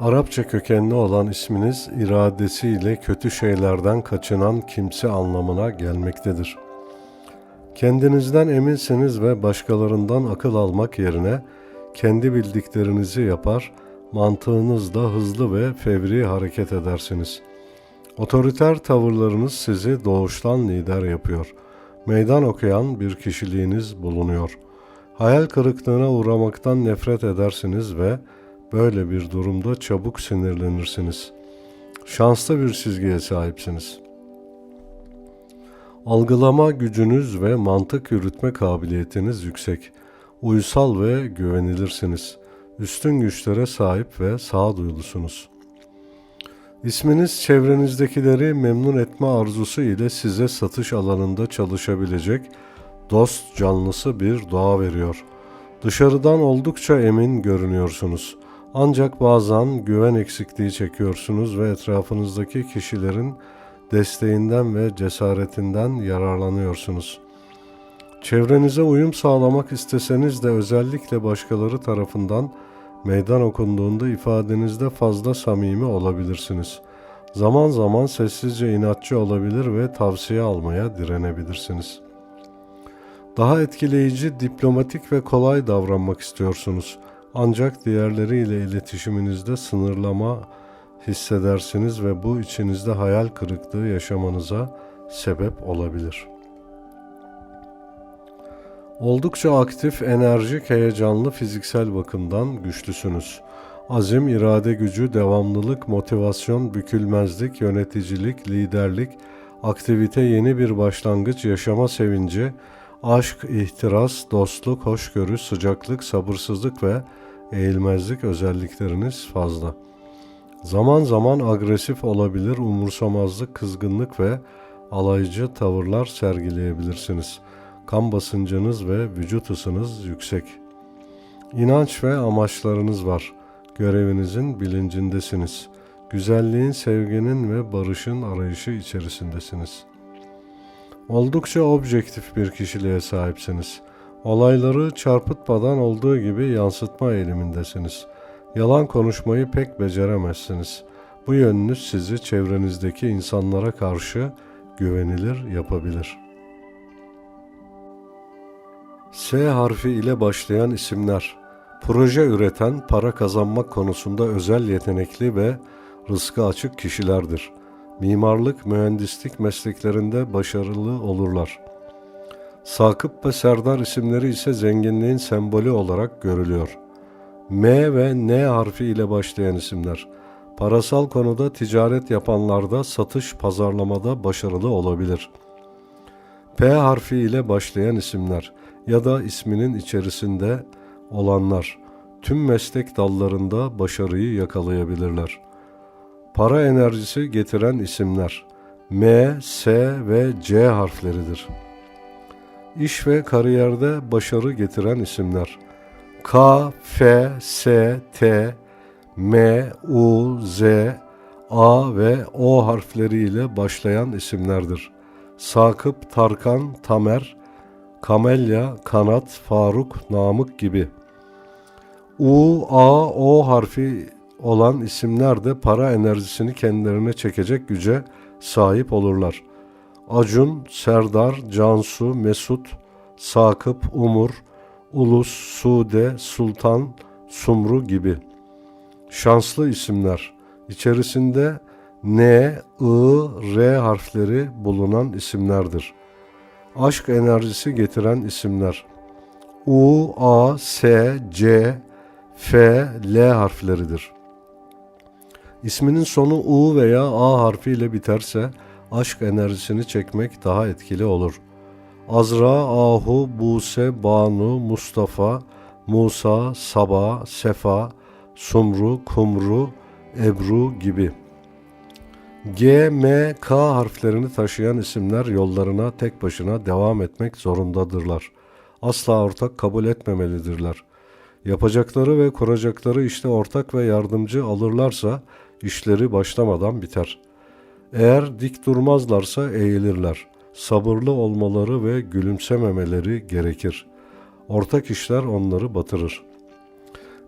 Arapça kökenli olan isminiz iradesiyle kötü şeylerden kaçınan kimse anlamına gelmektedir. Kendinizden eminsiniz ve başkalarından akıl almak yerine kendi bildiklerinizi yapar, mantığınızda hızlı ve fevri hareket edersiniz. Otoriter tavırlarınız sizi doğuştan lider yapıyor. Meydan okuyan bir kişiliğiniz bulunuyor. Hayal kırıklığına uğramaktan nefret edersiniz ve Böyle bir durumda çabuk sinirlenirsiniz. Şanslı bir çizgiye sahipsiniz. Algılama gücünüz ve mantık yürütme kabiliyetiniz yüksek. Uysal ve güvenilirsiniz. Üstün güçlere sahip ve sağduyulusunuz. İsminiz çevrenizdekileri memnun etme arzusu ile size satış alanında çalışabilecek dost canlısı bir doğa veriyor. Dışarıdan oldukça emin görünüyorsunuz. Ancak bazen güven eksikliği çekiyorsunuz ve etrafınızdaki kişilerin desteğinden ve cesaretinden yararlanıyorsunuz. Çevrenize uyum sağlamak isteseniz de özellikle başkaları tarafından meydan okunduğunda ifadenizde fazla samimi olabilirsiniz. Zaman zaman sessizce inatçı olabilir ve tavsiye almaya direnebilirsiniz. Daha etkileyici, diplomatik ve kolay davranmak istiyorsunuz.'' Ancak diğerleriyle iletişiminizde sınırlama hissedersiniz ve bu içinizde hayal kırıklığı yaşamanıza sebep olabilir. Oldukça aktif, enerjik, heyecanlı fiziksel bakımdan güçlüsünüz. Azim, irade gücü, devamlılık, motivasyon, bükülmezlik, yöneticilik, liderlik, aktivite, yeni bir başlangıç, yaşama sevinci, aşk, ihtiras, dostluk, hoşgörü, sıcaklık, sabırsızlık ve eğilmezlik özellikleriniz fazla. Zaman zaman agresif olabilir, umursamazlık, kızgınlık ve alaycı tavırlar sergileyebilirsiniz. Kan basıncınız ve vücut ısınız yüksek. İnanç ve amaçlarınız var. Görevinizin bilincindesiniz. Güzelliğin, sevginin ve barışın arayışı içerisindesiniz. Oldukça objektif bir kişiliğe sahipsiniz. Olayları çarpıtmadan olduğu gibi yansıtma eğilimindesiniz. Yalan konuşmayı pek beceremezsiniz. Bu yönünüz sizi çevrenizdeki insanlara karşı güvenilir yapabilir. S harfi ile başlayan isimler Proje üreten, para kazanmak konusunda özel yetenekli ve rızkı açık kişilerdir. Mimarlık, mühendislik mesleklerinde başarılı olurlar.'' Sakıp ve Serdar isimleri ise zenginliğin sembolü olarak görülüyor. M ve N harfi ile başlayan isimler. Parasal konuda ticaret yapanlarda satış pazarlamada başarılı olabilir. P harfi ile başlayan isimler ya da isminin içerisinde olanlar tüm meslek dallarında başarıyı yakalayabilirler. Para enerjisi getiren isimler M, S ve C harfleridir.'' iş ve kariyerde başarı getiren isimler. K, F, S, T, M, U, Z, A ve O harfleriyle başlayan isimlerdir. Sakıp, Tarkan, Tamer, Kamelya, Kanat, Faruk, Namık gibi. U, A, O harfi olan isimler de para enerjisini kendilerine çekecek güce sahip olurlar. Acun, Serdar, Cansu, Mesut, Sakıp, Umur, Ulus, Sude, Sultan, Sumru gibi. Şanslı isimler. İçerisinde N, I, R harfleri bulunan isimlerdir. Aşk enerjisi getiren isimler. U, A, S, C, F, L harfleridir. İsminin sonu U veya A harfiyle biterse aşk enerjisini çekmek daha etkili olur. Azra, Ahu, Buse, Banu, Mustafa, Musa, Saba, Sefa, Sumru, Kumru, Ebru gibi. G, M, K harflerini taşıyan isimler yollarına tek başına devam etmek zorundadırlar. Asla ortak kabul etmemelidirler. Yapacakları ve kuracakları işte ortak ve yardımcı alırlarsa işleri başlamadan biter. Eğer dik durmazlarsa eğilirler. Sabırlı olmaları ve gülümsememeleri gerekir. Ortak işler onları batırır.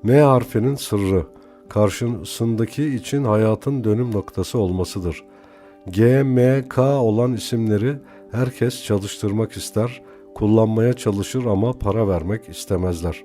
M harfinin sırrı karşısındaki için hayatın dönüm noktası olmasıdır. G, M, K olan isimleri herkes çalıştırmak ister, kullanmaya çalışır ama para vermek istemezler.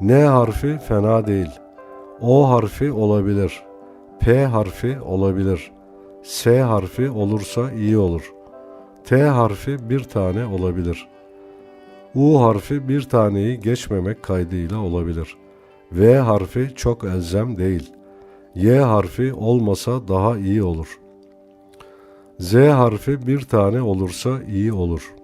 N harfi fena değil. O harfi olabilir. P harfi olabilir. S harfi olursa iyi olur. T harfi bir tane olabilir. U harfi bir taneyi geçmemek kaydıyla olabilir.'' V harfi çok elzem değil. Y harfi olmasa daha iyi olur. Z harfi bir tane olursa iyi olur.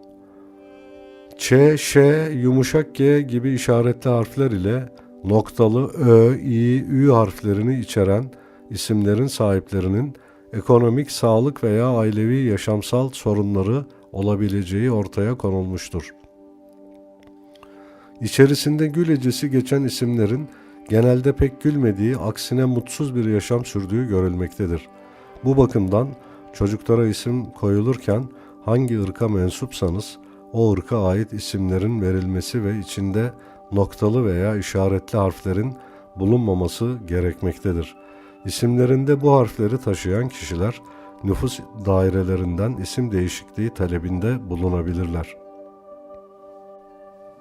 Ç, Ş, yumuşak G gibi işaretli harfler ile noktalı Ö, İ, Ü harflerini içeren isimlerin sahiplerinin ekonomik, sağlık veya ailevi yaşamsal sorunları olabileceği ortaya konulmuştur. İçerisinde gül ecesi geçen isimlerin genelde pek gülmediği, aksine mutsuz bir yaşam sürdüğü görülmektedir. Bu bakımdan çocuklara isim koyulurken hangi ırka mensupsanız o ırka ait isimlerin verilmesi ve içinde noktalı veya işaretli harflerin bulunmaması gerekmektedir. İsimlerinde bu harfleri taşıyan kişiler nüfus dairelerinden isim değişikliği talebinde bulunabilirler.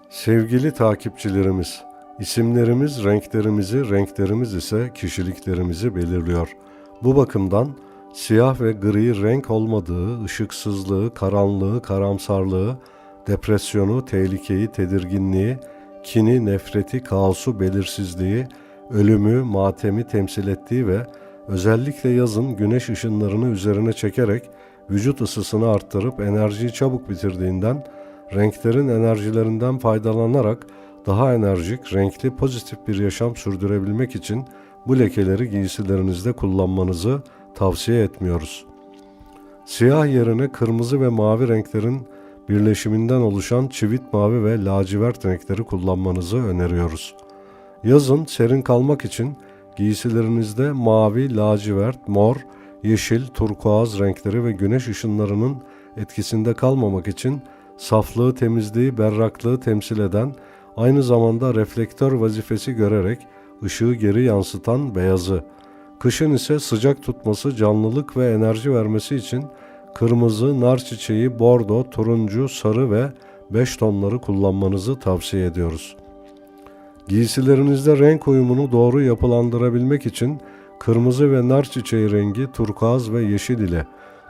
Sevgili takipçilerimiz, isimlerimiz renklerimizi, renklerimiz ise kişiliklerimizi belirliyor. Bu bakımdan siyah ve gri renk olmadığı, ışıksızlığı, karanlığı, karamsarlığı, depresyonu, tehlikeyi, tedirginliği, kini, nefreti, kaosu, belirsizliği, ölümü, matemi temsil ettiği ve özellikle yazın güneş ışınlarını üzerine çekerek vücut ısısını arttırıp enerjiyi çabuk bitirdiğinden renklerin enerjilerinden faydalanarak daha enerjik, renkli, pozitif bir yaşam sürdürebilmek için bu lekeleri giysilerinizde kullanmanızı tavsiye etmiyoruz. Siyah yerine kırmızı ve mavi renklerin birleşiminden oluşan çivit mavi ve lacivert renkleri kullanmanızı öneriyoruz. Yazın serin kalmak için giysilerinizde mavi, lacivert, mor, yeşil, turkuaz renkleri ve güneş ışınlarının etkisinde kalmamak için saflığı, temizliği, berraklığı temsil eden, aynı zamanda reflektör vazifesi görerek ışığı geri yansıtan beyazı, Kışın ise sıcak tutması, canlılık ve enerji vermesi için kırmızı, nar çiçeği, bordo, turuncu, sarı ve 5 tonları kullanmanızı tavsiye ediyoruz. Giysilerinizde renk uyumunu doğru yapılandırabilmek için kırmızı ve nar çiçeği rengi turkuaz ve yeşil ile,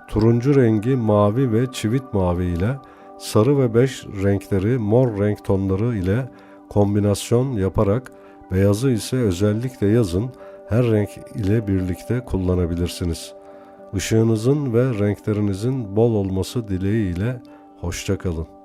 turuncu rengi mavi ve çivit mavi ile, sarı ve beş renkleri mor renk tonları ile kombinasyon yaparak beyazı ise özellikle yazın her renk ile birlikte kullanabilirsiniz. Işığınızın ve renklerinizin bol olması dileğiyle hoşçakalın.